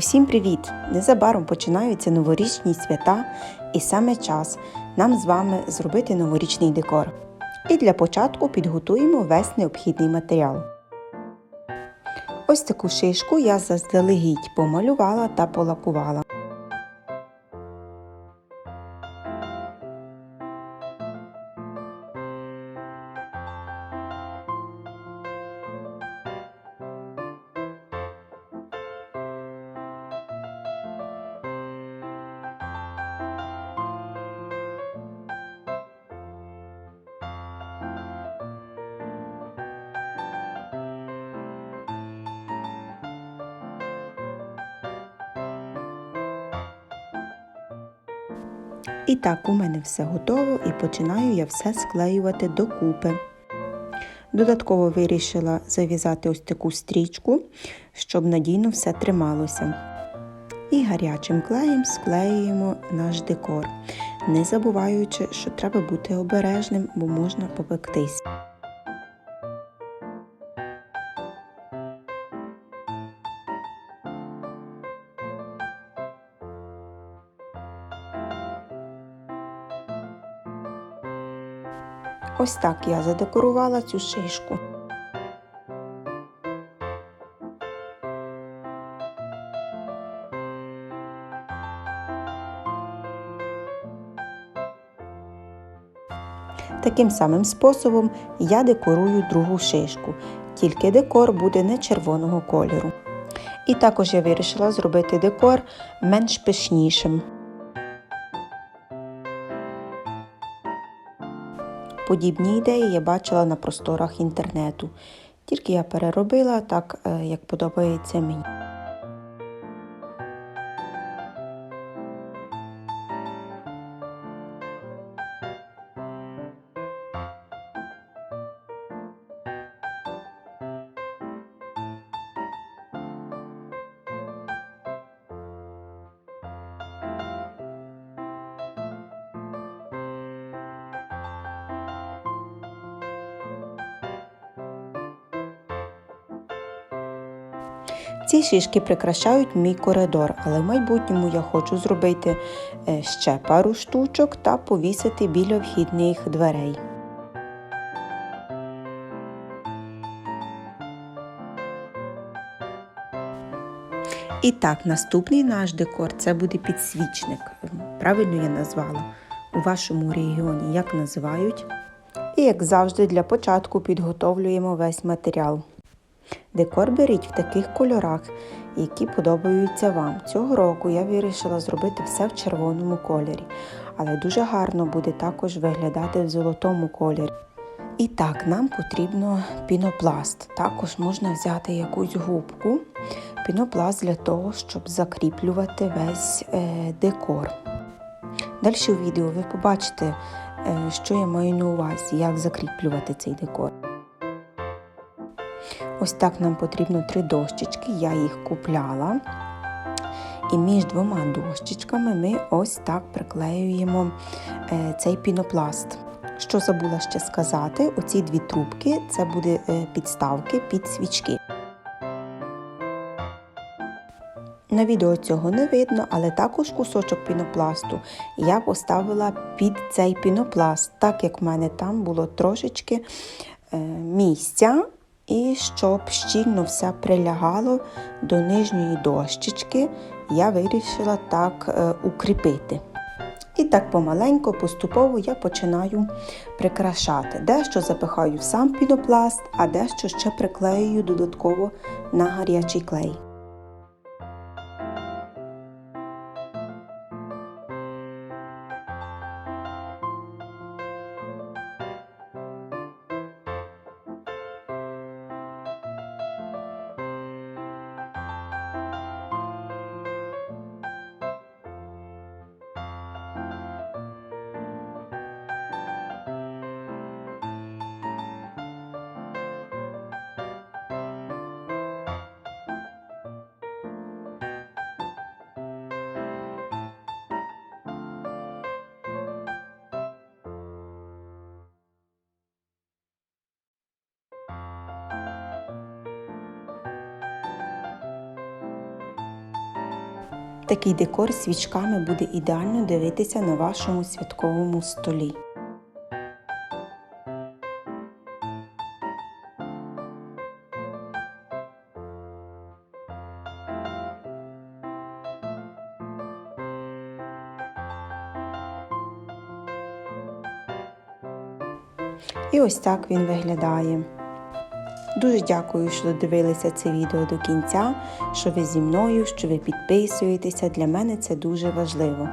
Усім привіт! Незабаром починаються новорічні свята, і саме час нам з вами зробити новорічний декор. І для початку підготуємо весь необхідний матеріал. Ось таку шишку я заздалегідь помалювала та полакувала. І так, у мене все готово і починаю я все склеювати докупи. Додатково вирішила зав'язати ось таку стрічку, щоб надійно все трималося. І гарячим клеєм склеюємо наш декор, не забуваючи, що треба бути обережним, бо можна попектись. Ось так я задекорувала цю шишку. Таким самим способом я декорую другу шишку, тільки декор буде не червоного кольору. І також я вирішила зробити декор менш пишнішим. Подібні ідеї я бачила на просторах інтернету, тільки я переробила так, е, як подобається мені. Ці шишки прикрашають мій коридор, але в майбутньому я хочу зробити е, ще пару штучок та повісити біля вхідних дверей. І так, наступний наш декор це буде підсвічник. Правильно я назвала. У вашому регіоні як називають? І як завжди, для початку підготовлюємо весь матеріал. Декор беріть в таких кольорах, які подобаються вам. Цього року я вирішила зробити все в червоному кольорі, але дуже гарно буде також виглядати в золотому кольорі. І так, нам потрібно пінопласт. Також можна взяти якусь губку, пінопласт для того, щоб закріплювати весь е, декор. Далі у відео ви побачите, е, що я маю на увазі, як закріплювати цей декор. Ось так нам потрібно три дощечки, я їх купляла. І між двома дощечками ми ось так приклеюємо е, цей пінопласт. Що забула ще сказати, оці дві трубки це буде е, підставки під свічки. На відео цього не видно, але також кусочок пінопласту я поставила під цей пінопласт, так як в мене там було трошечки е, місця і щоб щільно все прилягало до нижньої дощечки, я вирішила так е, укріпити. І так помаленько, поступово я починаю прикрашати. Дещо запихаю в сам пінопласт, а дещо ще приклеюю додатково на гарячий клей. Такий декор свічками буде ідеально дивитися на вашому святковому столі. І ось так він виглядає. Дуже дякую, що додивилися це відео до кінця, що ви зі мною, що ви підписуєтеся. Для мене це дуже важливо.